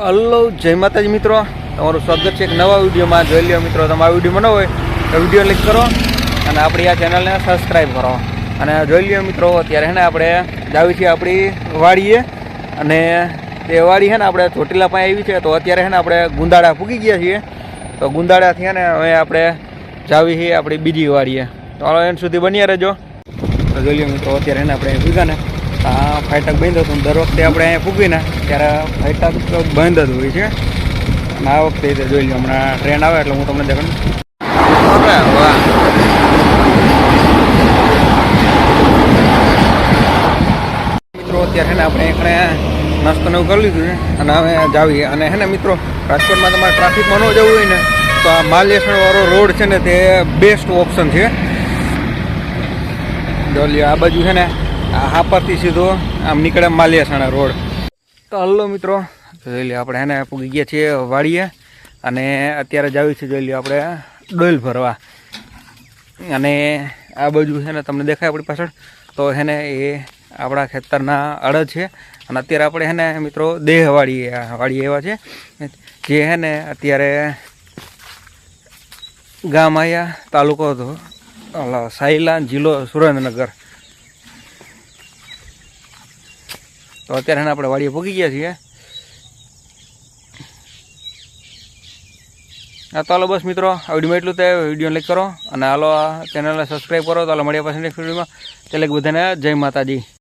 Hello, જય માતાજી મિત્રો. તમારું સ્વાગત છે એક નવા વિડીયોમાં. જોઈ લ્યો મિત્રો તમારા વિડીયોમાં ન હોય તો વીડિયો ક્લિક કરો અને આપણી આ ચેનલને સબસ્ક્રાઈબ કરો. અને જોઈ લ્યો મિત્રો, અત્યારે હે ને આપણે જાવી છીએ આપણી વાડીએ. અને તે વાડી છે ને આપણે ચોટીલા પાસે આવી છે. તો અત્યારે છે ને આપણે ગુંદાળા પૂગી ગયા છીએ. તો ગુંદાળાથી છે ને હવે આપણે જાવી છીએ આપણી બીજી વાડીએ. તો એન સુધી બન્યા રહેજો. જોઈ લ્યો મિત્રો, અત્યારે એને આપણે ભૂગા ને આ ફાટક બંધ હતું દર વખતે આપણે અહીંયા પૂગીને ત્યારે ફાટક બંધ જ હોય છે. અને આ વખતે તે જોઈ લો હમણાં ટ્રેન આવે એટલે હું તમને દેખાડું. મિત્રો અત્યારે ને આપણે એકણે નાસ્તો ને એવું કરી લીધું છે અને હવે જાવીએ. અને હે ને મિત્રો રાજકોટમાં તમારે ટ્રાફિકમાં ન જવું હોય ને તો આ માલેસણ વાળો રોડ છે ને તે બેસ્ટ ઓપ્શન છે. જો લ્યો આ બાજુ છે ને આ હાપરથી સીધો આમ નીકળે માલિયાસાણા રોડ. તો હલ્લો મિત્રો, જોઈ લો આપણે એને પૂગી ગયા છીએ વાડીએ અને અત્યારે જાવી છે, જોઈ લ્યો આપણે ડોલ ભરવા. અને આ બાજુ છે ને તમને દેખાય આપણી પાછળ, તો હેને એ આપણા ખેતરના અડદ છે. અને અત્યારે આપણે હેને મિત્રો દેહ વાળી વાળી એવા છે. જે છે ને અત્યારે ગામ આવ્યા તાલુકો હતો સાયલા, જિલ્લો સુરેન્દ્રનગર. તો અત્યારે આપણે વાડીએ પહોંચી ગયા છીએ. હા, તો હાલો બસ મિત્રો, આ વિડીયોમાં એટલું તે વીડિયો લાઈક કરો અને હાલો આ ચેનલને સબસ્ક્રાઈબ કરો. તો હાલો મળ્યા પછી નેક્સ્ટ વિડીયોમાં. એટલે બધાને જય માતાજી.